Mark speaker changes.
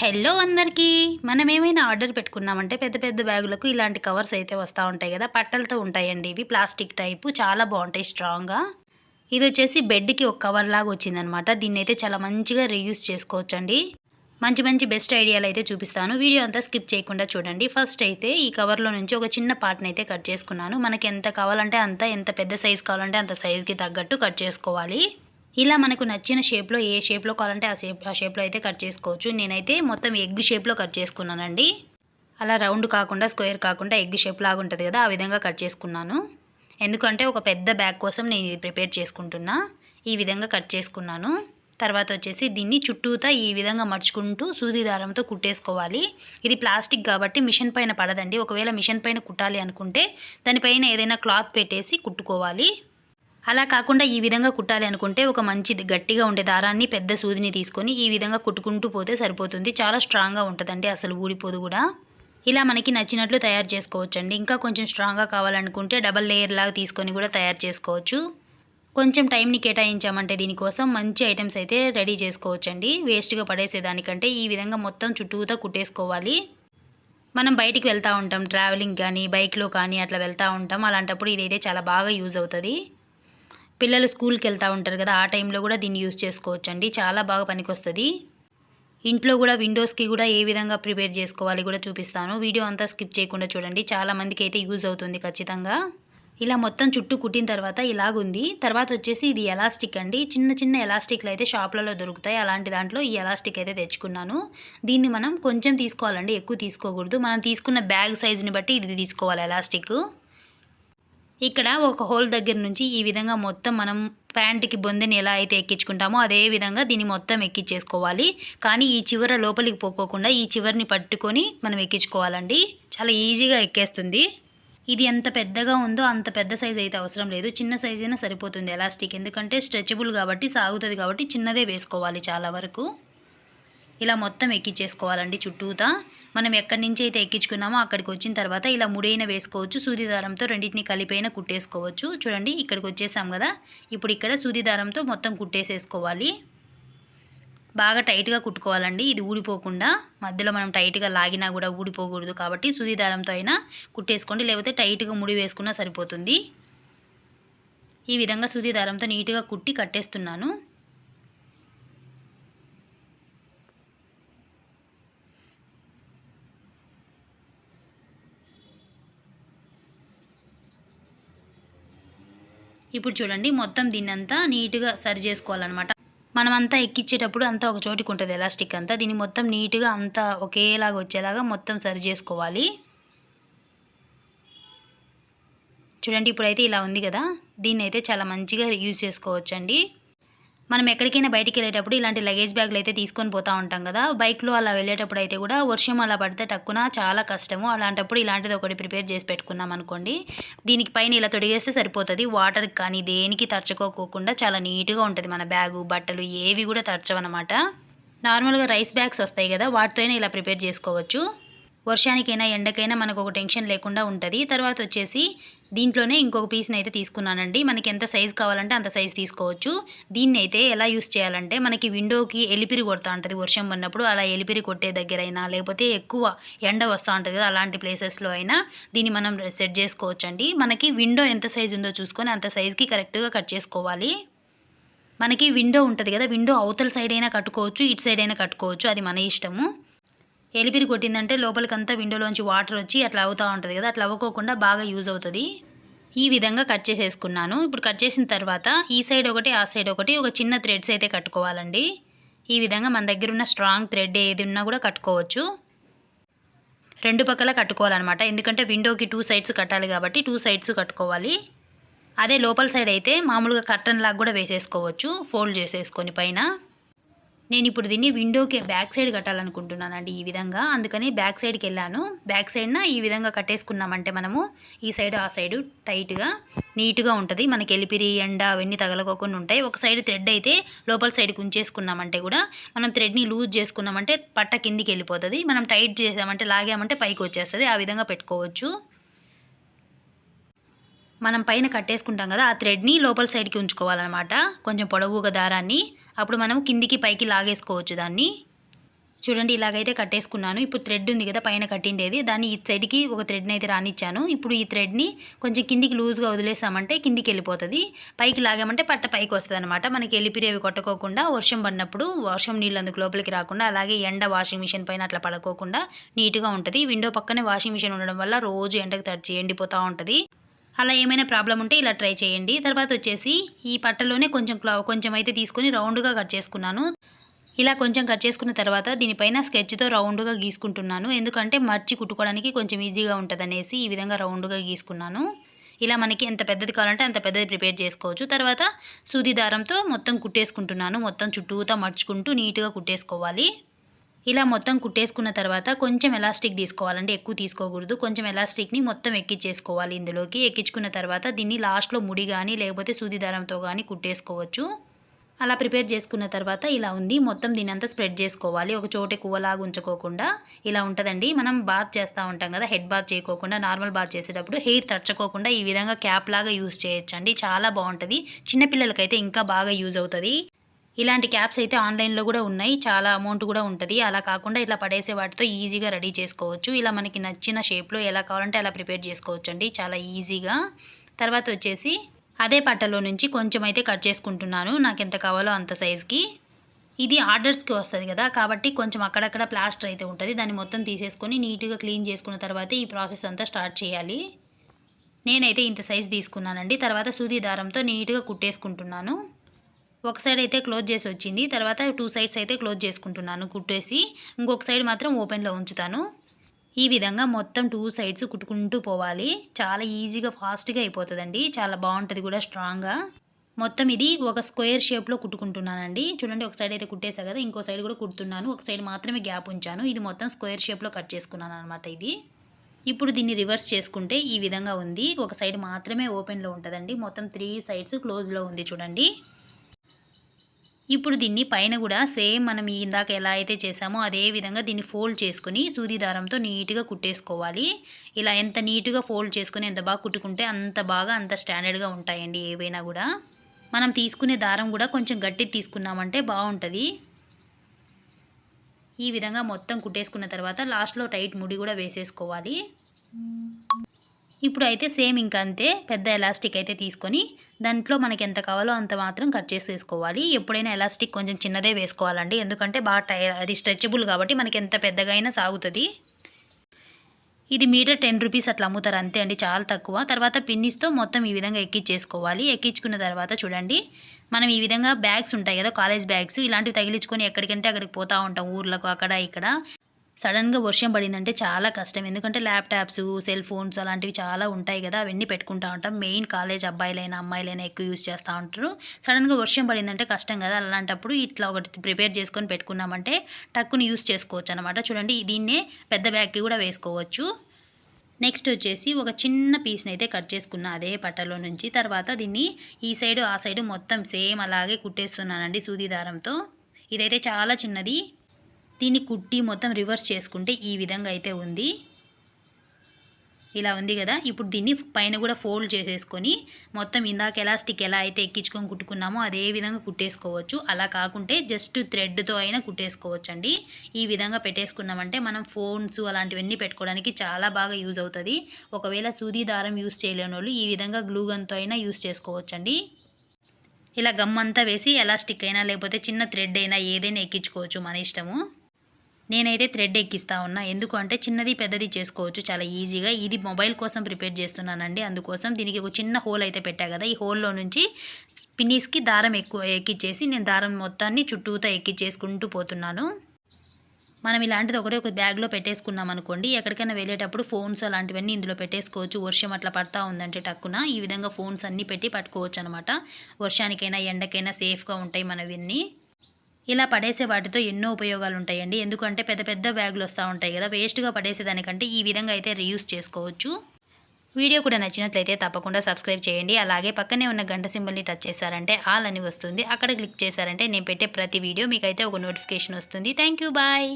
Speaker 1: Hello అందరికీ. మనం ఏమైనా ఆర్డర్ పెట్టుకున్నామంటే పెద్ద పెద్ద బ్యాగులకు ఇలాంటి కవర్స్ అయితే వస్తూ ఉంటాయి కదా. పట్టలతో ఉంటాయండి ఇవి. Plastic type. చాలా బాగుంటాయి స్ట్రాంగ్గా. ఇది వచ్చేసి బెడ్కి ఒక కవర్ లాగా వచ్చిందనమాట దీన్ని అయితే చాలా మంచిగా రీయూస్ చేసుకోవచ్చండి. మంచి మంచి బెస్ట్ ఐడియాలు అయితే చూపిస్తాను. వీడియో అంతా స్కిప్ చేయకుండా చూడండి. ఫస్ట్ అయితే ఈ కవర్లో నుంచి ఒక చిన్న పార్ట్ని అయితే కట్ చేసుకున్నాను. మనకి ఎంత కావాలంటే అంత ఎంత పెద్ద సైజ్ కావాలంటే అంత సైజ్కి తగ్గట్టు కట్ చేసుకోవాలి. ఇలా మనకు నచ్చిన షేప్లో ఏ షేప్లో కావాలంటే ఆ షేప్ ఆ షేప్లో అయితే కట్ చేసుకోవచ్చు. నేనైతే మొత్తం ఎగ్ షేప్లో కట్ చేసుకున్నానండి. అలా రౌండ్ కాకుండా స్క్వేర్ కాకుండా ఎగ్ షేప్ లాగా ఉంటుంది కదా ఆ విధంగా కట్ చేసుకున్నాను. ఎందుకంటే ఒక పెద్ద బ్యాగ్ కోసం నేను ఇది ప్రిపేర్ చేసుకుంటున్నా. ఈ విధంగా కట్ చేసుకున్నాను. తర్వాత వచ్చేసి దీన్ని చుట్టూతా ఈ విధంగా మడుచుకుంటూ సూది దారంతో కుట్టేసుకోవాలి. ఇది ప్లాస్టిక్ కాబట్టి మిషన్ పైన పడదండి. ఒకవేళ మిషన్ పైన కుట్టాలి అనుకుంటే దానిపైన ఏదైనా క్లాత్ పెట్టేసి కుట్టుకోవాలి. అలా కాకుండా ఈ విధంగా కుట్టాలి అనుకుంటే ఒక మంచి గట్టిగా ఉండే దారాన్ని పెద్ద సూదిని తీసుకొని ఈ విధంగా కుట్టుకుంటూ పోతే సరిపోతుంది. చాలా స్ట్రాంగ్గా ఉంటుందండి అసలు ఊడిపోదు కూడా. ఇలా మనకి నచ్చినట్లు తయారు చేసుకోవచ్చండి. ఇంకా కొంచెం స్ట్రాంగ్గా కావాలనుకుంటే డబల్ లేయర్ లాగా తీసుకొని కూడా తయారు చేసుకోవచ్చు. కొంచెం టైంని కేటాయించామంటే దీనికోసం మంచి ఐటమ్స్ అయితే రెడీ చేసుకోవచ్చండి. వేస్ట్గా పడేసేదానికంటే ఈ విధంగా మొత్తం చుట్టూతో కుట్టేసుకోవాలి. మనం బయటికి వెళ్తూ ఉంటాం. ట్రావెలింగ్ కానీ బైక్లో కానీ అట్లా వెళ్తూ ఉంటాం. అలాంటప్పుడు ఇదైతే చాలా బాగా యూజ్ అవుతుంది. పిల్లలు స్కూల్కి వెళ్తూ ఉంటారు కదా ఆ టైంలో కూడా దీన్ని యూజ్ చేసుకోవచ్చు అండి చాలా బాగా పనికొస్తుంది. ఇంట్లో కూడా విండోస్కి కూడా ఏ విధంగా ప్రిపేర్ చేసుకోవాలి కూడా చూపిస్తాను. వీడియో అంతా స్కిప్ చేయకుండా చూడండి. చాలా మందికి అయితే యూజ్ అవుతుంది ఖచ్చితంగా. ఇలా మొత్తం చుట్టూ కుట్టిన తర్వాత ఇలాగుంది. తర్వాత వచ్చేసి ఇది ఎలాస్టిక్ అండి. చిన్న చిన్న ఎలాస్టిక్లు అయితే షాప్లలో దొరుకుతాయి. అలాంటి దాంట్లో ఈ ఎలాస్టిక్ అయితే తెచ్చుకున్నాను. దీన్ని మనం కొంచెం తీసుకోవాలండి. ఎక్కువ తీసుకోకూడదు. మనం తీసుకున్న బ్యాగ్ సైజుని బట్టి ఇది తీసుకోవాలి ఎలాస్టిక్. ఇక్కడ ఒక హోల్ దగ్గర నుంచి ఈ విధంగా మొత్తం మనం ప్యాంటుకి బొందెని ఎలా అయితే ఎక్కించుకుంటామో అదే విధంగా దీన్ని మొత్తం ఎక్కించేసుకోవాలి కానీ ఈ చివర లోపలికి పోకోకుండా ఈ చివరిని పట్టుకొని మనం ఎక్కించుకోవాలండి. చాలా ఈజీగా ఎక్కేస్తుంది. ఇది ఎంత పెద్దగా ఉందో అంత పెద్ద సైజ్ అయితే అవసరం లేదు. చిన్న సైజ్ అయినా సరిపోతుంది ఎలాస్టిక్. ఎందుకంటే స్ట్రెచబుల్ కాబట్టి సాగుతుంది కాబట్టి చిన్నదే వేసుకోవాలి చాలా వరకు. ఇలా మొత్తం ఎక్కించేసుకోవాలండి చుట్టూతా. మనం ఎక్కడి నుంచి అయితే ఎక్కించుకున్నామో అక్కడికి వచ్చిన తర్వాత ఇలా ముడైన వేసుకోవచ్చు సూది దారంతో రెండింటిని కలిపైన కుట్టేసుకోవచ్చు. చూడండి ఇక్కడికి వచ్చేసాం కదా. ఇప్పుడు ఇక్కడ సూది దారంతో మొత్తం కుట్టేసేసుకోవాలి. బాగా టైట్గా కుట్టుకోవాలండి ఇది ఊడిపోకుండా. మధ్యలో మనం టైట్గా లాగినా కూడా ఊడిపోకూడదు కాబట్టి సూది దారంతో అయినా కుట్టేసుకోండి లేకపోతే టైట్గా ముడి వేసుకున్నా సరిపోతుంది. ఈ విధంగా సూది దారంతో నీట్గా కుట్టి కట్టేస్తున్నాను. ఇప్పుడు చూడండి మొత్తం దీన్ని అంతా నీట్గా సరి చేసుకోవాలన్నమాట. మనమంతా ఎక్కిచ్చేటప్పుడు అంతా ఒక చోటికి ఉంటుంది ఎలాస్టిక్ అంతా. దీన్ని మొత్తం నీట్గా అంతా ఒకేలాగా వచ్చేలాగా మొత్తం సరి చేసుకోవాలి. చూడండి ఇప్పుడైతే ఇలా ఉంది కదా. దీన్ని అయితే చాలా మంచిగా యూజ్ చేసుకోవచ్చండి. మనం ఎక్కడికైనా బయటికి వెళ్ళేటప్పుడు ఇలాంటి లగేజ్ బ్యాగులు అయితే తీసుకొని పోతూ ఉంటాం కదా. బైక్లో అలా వెళ్ళేటప్పుడు అయితే కూడా వర్షం అలా పడితే టక్కున చాలా కష్టము. అలాంటప్పుడు ఇలాంటిది ఒకటి ప్రిపేర్ చేసి పెట్టుకున్నాం అనుకోండి. దీనికి పైన ఇలా తొడిగేస్తే సరిపోతుంది. వాటర్ కానీ దేనికి తరచుకోకుండా చాలా నీట్గా ఉంటుంది మన బ్యాగు బట్టలు ఏవి కూడా తరచవన్నమాట నార్మల్గా రైస్ బ్యాగ్స్ వస్తాయి కదా వాటితోనే ఇలా ప్రిపేర్ చేసుకోవచ్చు. వర్షానికైనా ఎండకైనా మనకు ఒక టెన్షన్ లేకుండా ఉంటుంది. తర్వాత వచ్చేసి దీంట్లోనే ఇంకొక పీస్ని అయితే తీసుకున్నానండి. మనకి ఎంత సైజ్ కావాలంటే అంత సైజ్ తీసుకోవచ్చు. దీన్ని అయితే ఎలా యూస్ చేయాలంటే మనకి విండోకి ఎలిపిరి కొడతా ఉంటుంది వర్షం పడినప్పుడు. అలా ఎలిపిరి కొట్టే దగ్గర అయినా లేకపోతే ఎక్కువ ఎండ వస్తూ ఉంటుంది కదా అలాంటి ప్లేసెస్లో అయినా దీన్ని మనం సెట్ చేసుకోవచ్చండి. మనకి విండో ఎంత సైజ్ ఉందో చూసుకొని అంత సైజ్కి కరెక్ట్గా కట్ చేసుకోవాలి. మనకి విండో ఉంటుంది కదా విండో అవతల సైడ్ అయినా కట్టుకోవచ్చు ఇటు సైడ్ అయినా కట్టుకోవచ్చు. అది మన ఇష్టము. ఎలిపిరి కొట్టిందంటే లోపలికంతా విండోలోంచి వాటర్ వచ్చి అట్లా అవుతూ ఉంటుంది కదా అట్లా అవ్వకోకుండా బాగా యూజ్ అవుతుంది. ఈ విధంగా కట్ చేసేసుకున్నాను. ఇప్పుడు కట్ చేసిన తర్వాత ఈ సైడ్ ఒకటి ఆ సైడ్ ఒకటి ఒక చిన్న థ్రెడ్స్ అయితే కట్టుకోవాలండి. ఈ విధంగా మన దగ్గర ఉన్న స్ట్రాంగ్ థ్రెడ్ ఏది ఉన్నా కూడా కట్టుకోవచ్చు. రెండు పక్కల కట్టుకోవాలన్నమాట. ఎందుకంటే విండోకి టూ సైడ్స్ కట్టాలి కాబట్టి టూ సైడ్స్ కట్టుకోవాలి. అదే లోపల సైడ్ అయితే మామూలుగా కట్టన్ లాగా కూడా వేసేసుకోవచ్చు ఫోల్డ్ చేసేసుకొని పైన. నేను ఇప్పుడు దీన్ని విండోకి బ్యాక్ సైడ్ కట్టాలనుకుంటున్నానండి ఈ విధంగా. అందుకని బ్యాక్ సైడ్కి వెళ్ళాను. బ్యాక్ సైడ్న ఈ విధంగా కట్టేసుకున్నామంటే మనము ఈ సైడ్ ఆ సైడు టైట్గా నీట్గా ఉంటుంది. మనకి ఎలిపిరి ఎండ అవన్నీ తగలకోకుండా ఉంటాయి. ఒక సైడ్ థ్రెడ్ అయితే లోపల సైడ్కి ఉంచేసుకున్నామంటే కూడా మనం థ్రెడ్ని లూజ్ చేసుకున్నామంటే పట్ట కిందికి వెళ్ళిపోతుంది. మనం టైట్ చేసామంటే లాగామంటే పైకి వచ్చేస్తుంది. ఆ విధంగా పెట్టుకోవచ్చు. మనం పైన కట్టేసుకుంటాం కదా ఆ థ్రెడ్ని లోపల సైడ్కి ఉంచుకోవాలన్నమాట. కొంచెం పొడవుగా దారాన్ని. అప్పుడు మనం కిందికి పైకి లాగేసుకోవచ్చు దాన్ని. చూడండి ఇలాగైతే కట్టేసుకున్నాను. ఇప్పుడు థ్రెడ్ ఉంది కదా పైన కట్టిండేది. దాన్ని ఈ థ్రెడ్కి ఒక థ్రెడ్ని అయితే రానిచ్చాను. ఇప్పుడు ఈ థ్రెడ్ని కొంచెం కిందికి లూజ్గా వదిలేసామంటే కిందికి వెళ్ళిపోతుంది. పైకి లాగామంటే పట్ట పైకి వస్తుంది అనమాట మనకి వెళ్ళిపిరేవి కొట్టుకోకుండా వర్షం పడినప్పుడు వర్షం నీళ్ళు అందుకు లోపలికి రాకుండా అలాగే ఎండ వాషింగ్ మిషన్ పైన అట్లా పడుకోకుండా నీట్గా ఉంటుంది. విండో పక్కనే వాషింగ్ మిషన్ ఉండడం వల్ల రోజు ఎండకు తడిచి ఎండిపోతూ ఉంటుంది. అలా ఏమైనా ప్రాబ్లం ఉంటే ఇలా ట్రై చేయండి. తర్వాత వచ్చేసి ఈ పట్టలోనే కొంచెం క్లా కొంచెం అయితే తీసుకొని రౌండ్గా కట్ చేసుకున్నాను. ఇలా కొంచెం కట్ చేసుకున్న తర్వాత దీనిపైన స్కెచ్తో రౌండ్గా గీసుకుంటున్నాను. ఎందుకంటే మర్చి కుట్టుకోవడానికి కొంచెం ఈజీగా ఉంటుందనేసి ఈ విధంగా రౌండ్గా గీసుకున్నాను. ఇలా మనకి ఎంత పెద్దది కావాలంటే అంత పెద్దది ప్రిపేర్ చేసుకోవచ్చు. తర్వాత సూది దారంతో మొత్తం కుట్టేసుకుంటున్నాను. మొత్తం చుట్టూతా మర్చుకుంటూ నీట్గా కుట్టేసుకోవాలి. ఇలా మొత్తం కుట్టేసుకున్న తర్వాత కొంచెం ఎలాస్టిక్ తీసుకోవాలంటే ఎక్కువ తీసుకోకూడదు. కొంచెం ఎలాస్టిక్ని మొత్తం ఎక్కించేసుకోవాలి ఇందులోకి. ఎక్కించుకున్న తర్వాత దీన్ని లాస్ట్లో ముడి కానీ లేకపోతే సూది దారంతో కానీ కుట్టేసుకోవచ్చు. అలా ప్రిపేర్ చేసుకున్న తర్వాత ఇలా ఉంది. మొత్తం దీని అంతా స్ప్రెడ్ చేసుకోవాలి. ఒక చోటే కువ్వలాగా ఉంచుకోకుండా ఇలా ఉంటుందండి. మనం బాత్ చేస్తూ ఉంటాం కదా హెడ్ బాత్ చేయకోకుండా నార్మల్ బాత్ చేసేటప్పుడు హెయిర్ తరచుకోకుండా ఈ విధంగా క్యాప్ లాగా యూజ్ చేయొచ్చండి. చాలా బాగుంటుంది. చిన్నపిల్లలకైతే ఇంకా బాగా యూజ్ అవుతుంది. ఇలాంటి క్యాప్స్ అయితే ఆన్లైన్లో కూడా ఉన్నాయి. చాలా అమౌంట్ కూడా ఉంటుంది. అలా కాకుండా ఇలా పడేసే వాటితో ఈజీగా రెడీ చేసుకోవచ్చు. ఇలా మనకి నచ్చిన షేప్లో ఎలా కావాలంటే అలా ప్రిపేర్ చేసుకోవచ్చు అండి చాలా ఈజీగా. తర్వాత వచ్చేసి అదే పట్టలో నుంచి కొంచెం అయితే కట్ చేసుకుంటున్నాను. నాకు ఎంత కావాలో అంత సైజ్కి. ఇది ఆర్డర్స్కి వస్తుంది కదా. కాబట్టి కొంచెం అక్కడక్కడ ప్లాస్టర్ అయితే ఉంటుంది. దాన్ని మొత్తం తీసేసుకొని నీట్గా క్లీన్ చేసుకున్న తర్వాత ఈ ప్రాసెస్ అంతా స్టార్ట్ చేయాలి. నేనైతే ఇంత సైజ్ తీసుకున్నానండి. తర్వాత సూది దారంతో నీట్గా కుట్టేసుకుంటున్నాను. ఒక సైడ్ అయితే క్లోజ్ చేసి వచ్చింది. తర్వాత టూ సైడ్స్ అయితే క్లోజ్ చేసుకుంటున్నాను. కుట్టేసి ఇంకొక సైడ్ మాత్రం ఓపెన్లో ఉంచుతాను. ఈ విధంగా మొత్తం టూ సైడ్స్ కుట్టుకుంటూ పోవాలి. చాలా ఈజీగా ఫాస్ట్గా అయిపోతుందండి. చాలా బాగుంటుంది కూడా స్ట్రాంగ్గా మొత్తం ఇది ఒక స్క్వేర్ షేప్లో కుట్టుకుంటున్నానండి. చూడండి ఒక సైడ్ అయితే కుట్టేసా కదా ఇంకో సైడ్ కూడా కుడుతున్నాను. ఒక సైడ్ మాత్రమే గ్యాప్ ఉంచాను. ఇది మొత్తం స్క్వేర్ షేప్లో కట్ చేసుకున్నాను అనమాట ఇది. ఇప్పుడు దీన్ని రివర్స్ చేసుకుంటే ఈ విధంగా ఉంది. ఒక సైడ్ మాత్రమే ఓపెన్లో ఉంటుందండి. మొత్తం త్రీ సైడ్స్ క్లోజ్లో ఉంది చూడండి. ఇప్పుడు దీన్ని పైన కూడా సేమ్ మనం ఇందాక ఎలా అయితే చేసామో అదే విధంగా దీన్ని ఫోల్డ్ చేసుకుని సూది దారంతో నీట్గా కుట్టేసుకోవాలి. ఇలా ఎంత నీట్గా ఫోల్డ్ చేసుకుని ఎంత బాగా కుట్టుకుంటే అంత బాగా అంత స్టాండర్డ్గా ఉంటాయండి ఏవైనా కూడా. మనం తీసుకునే దారం కూడా కొంచెం గట్టి తీసుకున్నామంటే బాగుంటుంది. ఈ విధంగా మొత్తం కుట్టేసుకున్న తర్వాత లాస్ట్లో టైట్ ముడి కూడా వేసేసుకోవాలి. ఇప్పుడు అయితే సేమ్ ఇంకా అంతే పెద్ద ఎలాస్టిక్ అయితే తీసుకొని దాంట్లో మనకి ఎంత కావాలో అంత మాత్రం కట్ చేసి వేసుకోవాలి ఎప్పుడైనా ఎలాస్టిక్ కొంచెం చిన్నదే వేసుకోవాలండి. ఎందుకంటే బాగా టై అది స్ట్రెచబుల్ కాబట్టి మనకి ఎంత పెద్దగా అయినా సాగుతుంది. ఇది మీటర్ టెన్ రూపీస్ అట్లా అమ్ముతారు. అంతే అండి చాలా తక్కువ. తర్వాత పిన్నిస్తో మొత్తం ఈ విధంగా ఎక్కించేసుకోవాలి ఎక్కించుకున్న తర్వాత చూడండి మనం ఈ విధంగా బ్యాగ్స్ ఉంటాయి కదా కాలేజ్ బ్యాగ్స్ ఇలాంటివి తగిలించుకొని ఎక్కడికంటే అక్కడికి పోతూ ఉంటాం. ఊర్లకు అక్కడ ఇక్కడ. సడన్గా వర్షం పడిందంటే చాలా కష్టం. ఎందుకంటే ల్యాప్టాప్స్ సెల్ ఫోన్స్ అలాంటివి చాలా ఉంటాయి కదా అవన్నీ పెట్టుకుంటూ ఉంటాం. మెయిన్ కాలేజ్ అబ్బాయిలైనా అమ్మాయిలైనా ఎక్కువ యూస్ చేస్తూ ఉంటారు. సడన్గా వర్షం పడిందంటే కష్టం కదా అలాంటప్పుడు ఇట్లా ఒకటి ప్రిపేర్ చేసుకొని పెట్టుకున్నామంటే టక్కుని యూస్ చేసుకోవచ్చు అనమాట చూడండి దీన్నే పెద్ద బ్యాగ్కి కూడా వేసుకోవచ్చు. నెక్స్ట్ వచ్చేసి ఒక చిన్న పీస్ని అయితే కట్ చేసుకున్నా అదే పట్టలో నుంచి. తర్వాత దీన్ని ఈ సైడు ఆ సైడు మొత్తం సేమ్ అలాగే కుట్టేస్తున్నానండి సూది దారంతో. ఇదైతే చాలా చిన్నది. దీన్ని కుట్టి మొత్తం రివర్స్ చేసుకుంటే ఈ విధంగా అయితే ఉంది. ఇలా ఉంది కదా. ఇప్పుడు దీన్ని పైన కూడా ఫోల్డ్ చేసేసుకొని మొత్తం ఇందాక ఎలాస్టిక్ ఎలా అయితే ఎక్కించుకొని కుట్టుకున్నామో అదే విధంగా కుట్టేసుకోవచ్చు. అలా కాకుంటే జస్ట్ థ్రెడ్తో అయినా కుట్టేసుకోవచ్చు అండి ఈ విధంగా పెట్టేసుకున్నామంటే మనం ఫోన్స్ అలాంటివన్నీ పెట్టుకోవడానికి చాలా బాగా యూజ్ అవుతుంది. ఒకవేళ సూది దారం యూజ్ చేయలేని వాళ్ళు ఈ విధంగా గ్లూగన్తో అయినా యూజ్ చేసుకోవచ్చండి. ఇలా గమ్ అంతా వేసి ఎలాస్టిక్ అయినా లేకపోతే చిన్న థ్రెడ్ అయినా ఏదైనా ఎక్కించుకోవచ్చు మన ఇష్టము. నేనైతే థ్రెడ్ ఎక్కిస్తా ఉన్నా. ఎందుకు అంటే చిన్నది పెద్దది చేసుకోవచ్చు చాలా ఈజీగా. ఇది మొబైల్ కోసం ప్రిపేర్ చేస్తున్నానండి. అందుకోసం దీనికి ఒక చిన్న హోల్ అయితే పెట్టా కదా. ఈ హోల్లో నుంచి పిన్నీస్కి దారం ఎక్కువ ఎక్కిచ్చేసి నేను దారం మొత్తాన్ని చుట్టూతో ఎక్కిచ్చేసుకుంటూ పోతున్నాను. మనం ఇలాంటిది ఒకటే ఒక బ్యాగ్లో పెట్టేసుకున్నాం అనుకోండి ఎక్కడికైనా వెళ్ళేటప్పుడు ఫోన్స్ అలాంటివన్నీ ఇందులో పెట్టేసుకోవచ్చు. వర్షం అట్లా పడతా ఉందంటే టక్కున ఈ విధంగా ఫోన్స్ అన్నీ పెట్టి పట్టుకోవచ్చు అనమాట వర్షానికైనా ఎండకైనా సేఫ్గా ఉంటాయి మనవన్నీ. ఇలా పడేసే వాటితో ఎన్నో ఉపయోగాలు ఉంటాయండి ఎందుకంటే పెద్ద పెద్ద బ్యాగులు వస్తూ ఉంటాయి కదా వేస్ట్గా పడేసేదానికంటే ఈ విధంగా అయితే రీయూస్ చేసుకోవచ్చు. వీడియో కూడా నచ్చినట్లయితే తప్పకుండా సబ్స్క్రైబ్ చేయండి. అలాగే పక్కనే ఉన్న గంట సింబల్ని టచ్ చేశారంటే ఆల్ అని వస్తుంది. అక్కడ క్లిక్ చేశారంటే నేను పెట్టే ప్రతి వీడియో మీకైతే ఒక నోటిఫికేషన్ వస్తుంది. Thank bye.